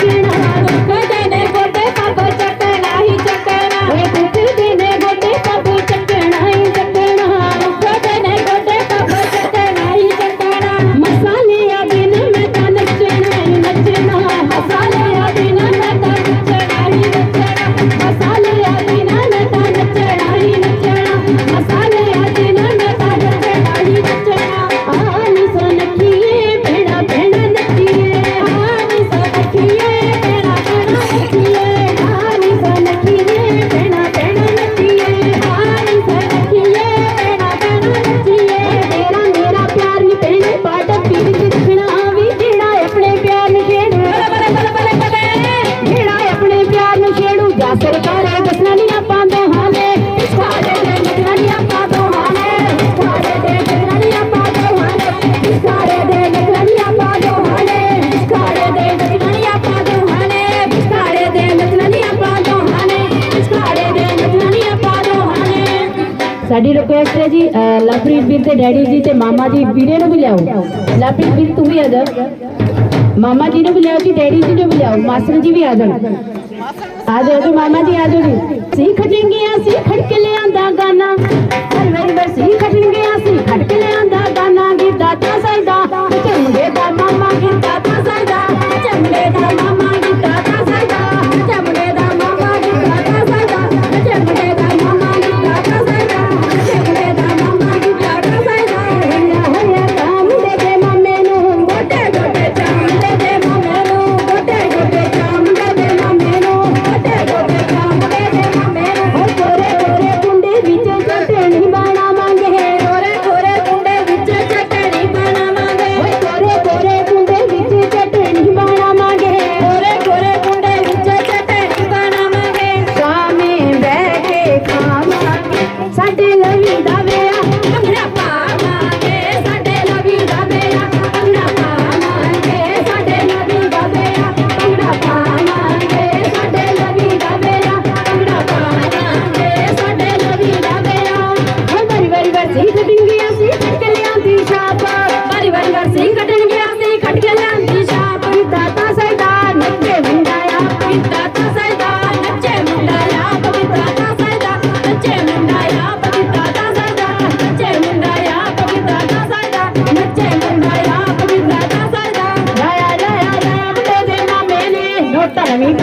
ಕಣ ਸਰਕਾਰੇ ਜਸਨਾਨੀਆਂ ਪਾਉਂਦੇ ਹਾਲੇ ਸਾਰੇ ਦੇ ਜਸਨਾਨੀਆਂ ਪਾਉਂਦੇ ਹਾਲੇ ਸਾਰੇ ਦੇ ਜਸਨਾਨੀਆਂ ਪਾਉਂਦੇ ਹਾਲੇ ਸਾਰੇ ਦੇ ਜਸਨਾਨੀਆਂ ਪਾਉਂਦੇ ਹਾਲੇ ਸਾਰੇ ਦੇ ਜਸਨਾਨੀਆਂ ਪਾਉਂਦੇ ਹਾਲੇ ਸਾਰੇ ਦੇ ਜਸਨਾਨੀਆਂ ਪਾਉਂਦੇ ਹਾਲੇ ਸਾਰੇ ਦੇ ਜਸਨਾਨੀਆਂ ਪਾਉਂਦੇ ਹਾਲੇ ਸਾਡੀ ਰਿਕੁਐਸਟ ਹੈ ਜੀ ਲਵਪ੍ਰੀਤ ਵੀਰ ਤੇ ਡੈਡੀ ਜੀ ਤੇ ਮਾਮਾ ਜੀ ਵੀਰੇ ਨੂੰ ਵੀ ਲਿਆਓ। ਲਵਪ੍ਰੀਤ ਵੀਰ ਤੂੰ ਵੀ ਆ ਜਾ। ਮਾਮਾ ਜੀ ਨੂੰ ਵੀ ਲਿਆਓ ਜੀ, ਡੈਡੀ ਜੀ ਨੂੰ ਵੀ ਲਿਆਓ। ਮਾਸਟਰ ਜੀ ਵੀ ਆ ਜਾਣ। ਆਜੋ ਜੀ ਮਾਮਾ ਜੀ, ਆਜੋ ਜੀ। ਸੀ ਖਟਿੰਗੀਆਂ ਸੀ ਖੜਕ ਲਿਆਂਦਾ ਗਾਣਾ ਹਰ ਵੇਰ ਬਸ ਸੀ ਖਟਿੰਗੀਆਂ ਸੀ ਖੜਕ ਲਿਆਂਦਾ ਗਾਣਾ ਗਿੱਦਾ ਤਾਂ para mí,